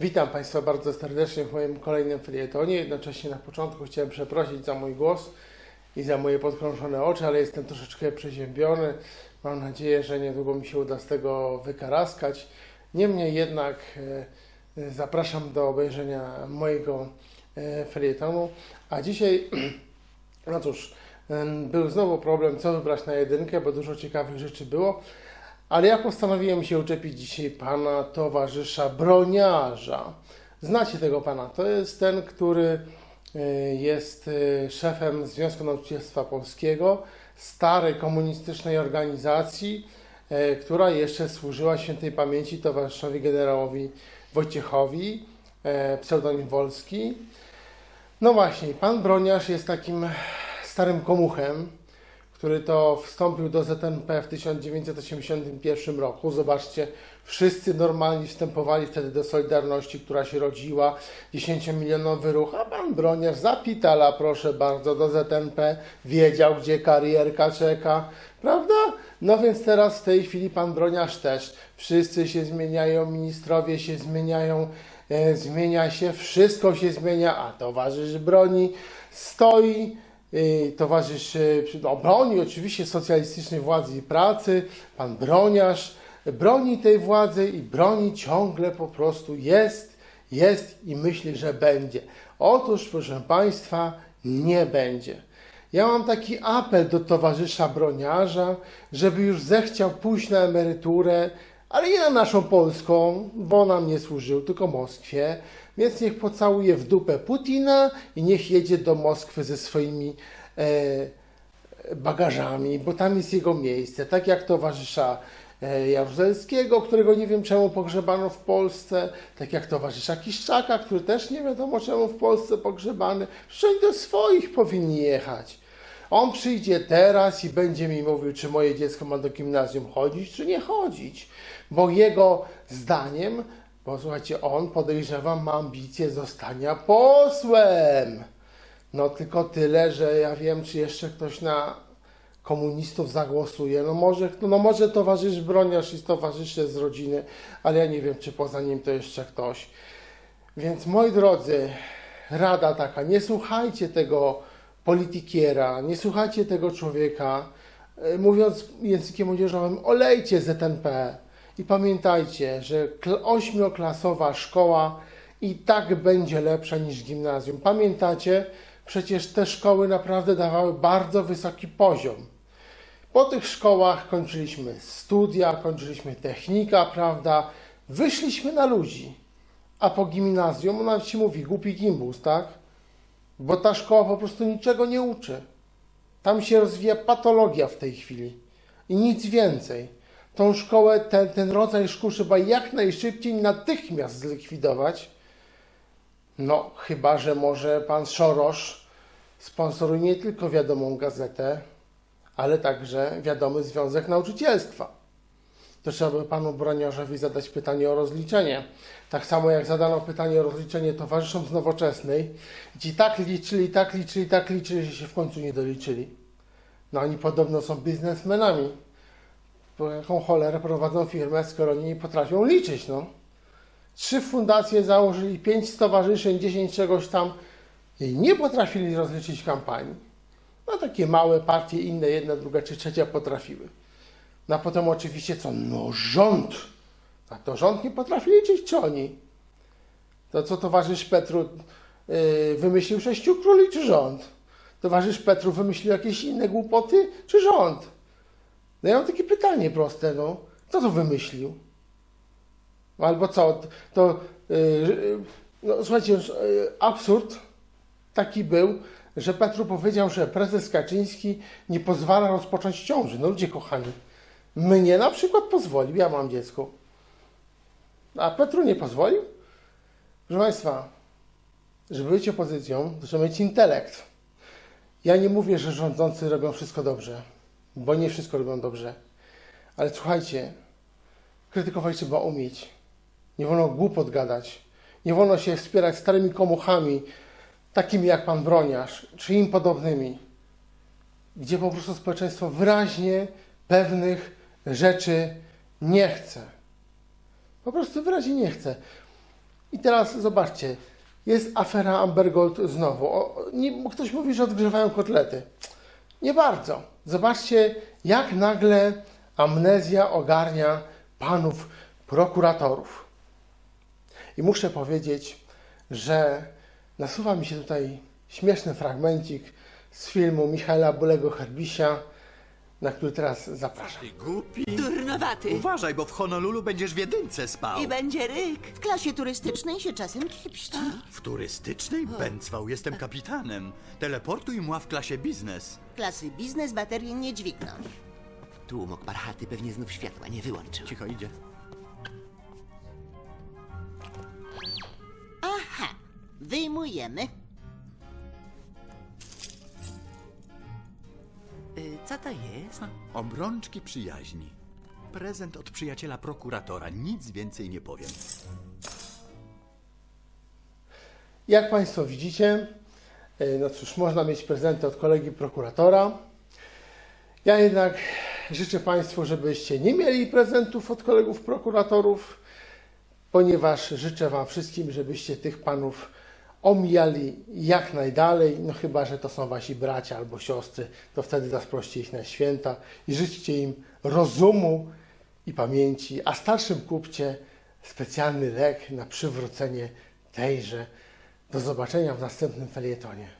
Witam Państwa bardzo serdecznie w moim kolejnym felietonie. Jednocześnie na początku chciałem przeprosić za mój głos i za moje podkrążone oczy, ale jestem troszeczkę przeziębiony. Mam nadzieję, że niedługo mi się uda z tego wykaraskać. Niemniej jednak e, e, zapraszam do obejrzenia mojego e, felietonu. A dzisiaj, no cóż, był znowu problem, co wybrać na jedynkę, bo dużo ciekawych rzeczy było. Ale ja postanowiłem się uczepić dzisiaj pana towarzysza broniarza. Znacie tego pana? To jest ten, który y, jest y, szefem Związku Nauczycielstwa Polskiego, starej komunistycznej organizacji, y, która jeszcze służyła świętej pamięci towarzyszowi generałowi Wojciechowi, pseudonim Wolski. No właśnie, pan broniarz jest takim starym komuchem, który to wstąpił do ZNP w 1981 roku. Zobaczcie, wszyscy normalni wstępowali wtedy do Solidarności, która się rodziła, 10-milionowy ruch, a pan Broniarz zapitala, proszę bardzo, do ZNP, wiedział, gdzie karierka czeka, prawda? No więc teraz w tej chwili pan Broniarz też. Wszyscy się zmieniają, ministrowie się zmieniają, e, zmienia się, wszystko się zmienia, a towarzysz broni stoi, towarzysz y, no, broni oczywiście socjalistycznej władzy i pracy, pan broniarz broni tej władzy i broni ciągle po prostu jest, jest i myśli, że będzie. Otóż, proszę Państwa, nie będzie. Ja mam taki apel do towarzysza broniarza, żeby już zechciał pójść na emeryturę, ale nie na naszą polską, bo nam nie służył, tylko Moskwie. Więc niech pocałuje w dupę Putina i niech jedzie do Moskwy ze swoimi e, bagażami, bo tam jest jego miejsce. Tak jak towarzysza e, Jaruzelskiego, którego nie wiem czemu pogrzebano w Polsce, tak jak towarzysza Kiszczaka, który też nie wiadomo czemu w Polsce pogrzebany. Oni do swoich powinni jechać. On przyjdzie teraz i będzie mi mówił, czy moje dziecko ma do gimnazjum chodzić, czy nie chodzić. Bo jego zdaniem, bo słuchajcie, on podejrzewam ma ambicje zostania posłem. No tylko tyle, że ja wiem, czy jeszcze ktoś na komunistów zagłosuje. No może, no może towarzysz broniarz i towarzysze z rodziny, ale ja nie wiem, czy poza nim to jeszcze ktoś. Więc moi drodzy, rada taka, nie słuchajcie tego politykiera, nie słuchajcie tego człowieka. E, Mówiąc językiem młodzieżowym, olejcie ZNP i pamiętajcie, że kl- ośmioklasowa szkoła i tak będzie lepsza niż gimnazjum. Pamiętacie? Przecież te szkoły naprawdę dawały bardzo wysoki poziom. Po tych szkołach kończyliśmy studia, kończyliśmy technika, prawda? Wyszliśmy na ludzi. A po gimnazjum, ona się mówi, głupi gimbus, tak? Bo ta szkoła po prostu niczego nie uczy. Tam się rozwija patologia w tej chwili. I nic więcej. Tą szkołę, ten, ten rodzaj szkół trzeba jak najszybciej, natychmiast zlikwidować. No, chyba, że może pan Szorosz sponsoruje nie tylko wiadomą gazetę, ale także wiadomy Związek Nauczycielstwa. To trzeba by panu broniarzowi zadać pytanie o rozliczenie. Tak samo jak zadano pytanie o rozliczenie towarzyszom z nowoczesnej, ci tak liczyli, tak liczyli, tak liczyli, że się w końcu nie doliczyli. No oni podobno są biznesmenami. Po jaką cholerę prowadzą firmę, skoro nie potrafią liczyć, no. Trzy fundacje założyli, pięć stowarzyszeń, dziesięć czegoś tam i nie potrafili rozliczyć kampanii. No takie małe partie, inne, jedna, druga czy trzecia potrafiły. No a potem oczywiście co? No rząd. A to rząd nie potrafi liczyć, czy oni? To co towarzysz Petru yy, wymyślił sześciu króli, czy rząd? Towarzysz Petru wymyślił jakieś inne głupoty, czy rząd? No ja mam takie pytanie proste, no. Kto to wymyślił? Albo co? To, yy, no słuchajcie, yy, absurd taki był, że Petru powiedział, że prezes Kaczyński nie pozwala rozpocząć ciąży. No ludzie kochani, mnie na przykład pozwolił, ja mam dziecko. A Petru nie pozwolił? Proszę Państwa, żeby być opozycją, trzeba mieć intelekt. Ja nie mówię, że rządzący robią wszystko dobrze, bo nie wszystko robią dobrze. Ale słuchajcie, krytykować trzeba umieć. Nie wolno głupot gadać. Nie wolno się wspierać starymi komuchami, takimi jak pan Broniarz, czy im podobnymi, gdzie po prostu społeczeństwo wyraźnie pewnych rzeczy nie chce. Po prostu wyraźnie nie chce. I teraz zobaczcie, jest afera Amber Gold znowu. O, nie, ktoś mówi, że odgrzewają kotlety. Nie bardzo. Zobaczcie, jak nagle amnezja ogarnia panów prokuratorów. I muszę powiedzieć, że nasuwa mi się tutaj śmieszny fragmencik z filmu Michaela Bulego-Herbisia, na który teraz zapraszam. Ty głupi. Durnowaty. Uważaj, bo w Honolulu będziesz w jedynce spał. I będzie ryk. W klasie turystycznej się czasem kipści. W turystycznej? Bęcwał, jestem kapitanem. Teleportuj mła w klasie biznes. Klasy biznes baterii nie dźwigną. Tłumok parchaty pewnie znów światła nie wyłączył. Cicho idzie. Aha, wyjmujemy. Co to jest? Obrączki przyjaźni. Prezent od przyjaciela prokuratora. Nic więcej nie powiem. Jak Państwo widzicie, e, no cóż, można mieć prezenty od kolegi prokuratora. Ja jednak życzę Państwu, żebyście nie mieli prezentów od kolegów prokuratorów, ponieważ życzę Wam wszystkim, żebyście tych panów omijali jak najdalej, no chyba, że to są Wasi bracia albo siostry, to wtedy zaproście ich na święta i życzcie im rozumu i pamięci, a starszym kupcie specjalny lek na przywrócenie tejże. Do zobaczenia w następnym felietonie.